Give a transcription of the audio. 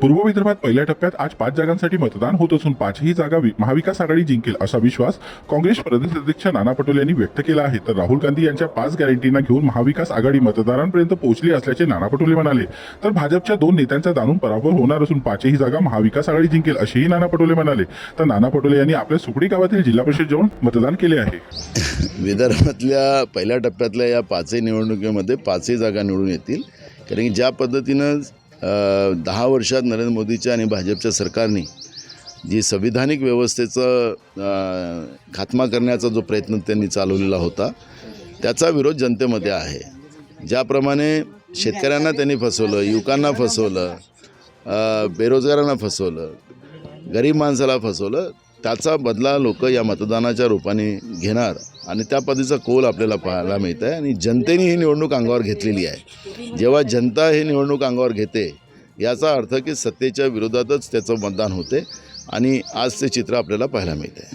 पूर्व विदर्भात पहिल्या टप्प्यात आज पाच जागांसाठी मतदान होत असून पाचही जागा महाविकास आघाडी जिंकेल असा विश्वास काँग्रेस प्रदेशाध्यक्ष नाना पटोले यांनी व्यक्त केला आहे. तर राहुल गांधी यांच्या पाच गॅरंटींना घेऊन महाविकास आघाडी मतदारांपर्यंत पोहोचली असल्याचे नाना पटोले म्हणाले. तर भाजपच्या दोन नेत्यांचा जाणून पराभव होणार असून पाचही जागा महाविकास आघाडी जिंकेल असेही नाना पटोले म्हणाले. तर नाना पटोले यांनी आपल्या सुकडी गावातील जिल्हा परिषद जाऊन मतदान केले आहे. विदर्भातल्या पहिल्या टप्प्यातल्या या पाचही निवडणुकीमध्ये पाचही जागा निवडून येतील. कारण की ज्या पद्धतीनं दहा वर्षात नरेंद्र मोदीच्या आणि भाजपच्या सरकारने जी संविधानिक व्यवस्थेचं खात्मा करण्याचा जो प्रयत्न त्यांनी चालवलेला होता त्याचा विरोध जनतेमध्ये आहे. ज्याप्रमाणे शेतकऱ्यांना त्यांनी फसवलं युवकांना फसवलं बेरोजगारांना फसवलं गरीब माणसाला फसवलं त्याचा बदला लोक या मतदानाच्या रूपाने घेणार आणि त्या पद्धतीचा कोल आपल्याला पाहायला मिळत आहे आणि जनतेने ही निवडणूक अंगावर घेतलेली आहे. जेव्हा जनता ही निवडणूक अंगावर घेते याचा अर्थ की सत्तेच्या विरोधातच त्याचं मतदान होते आणि आज ते चित्र आपल्याला पाहायला मिळते.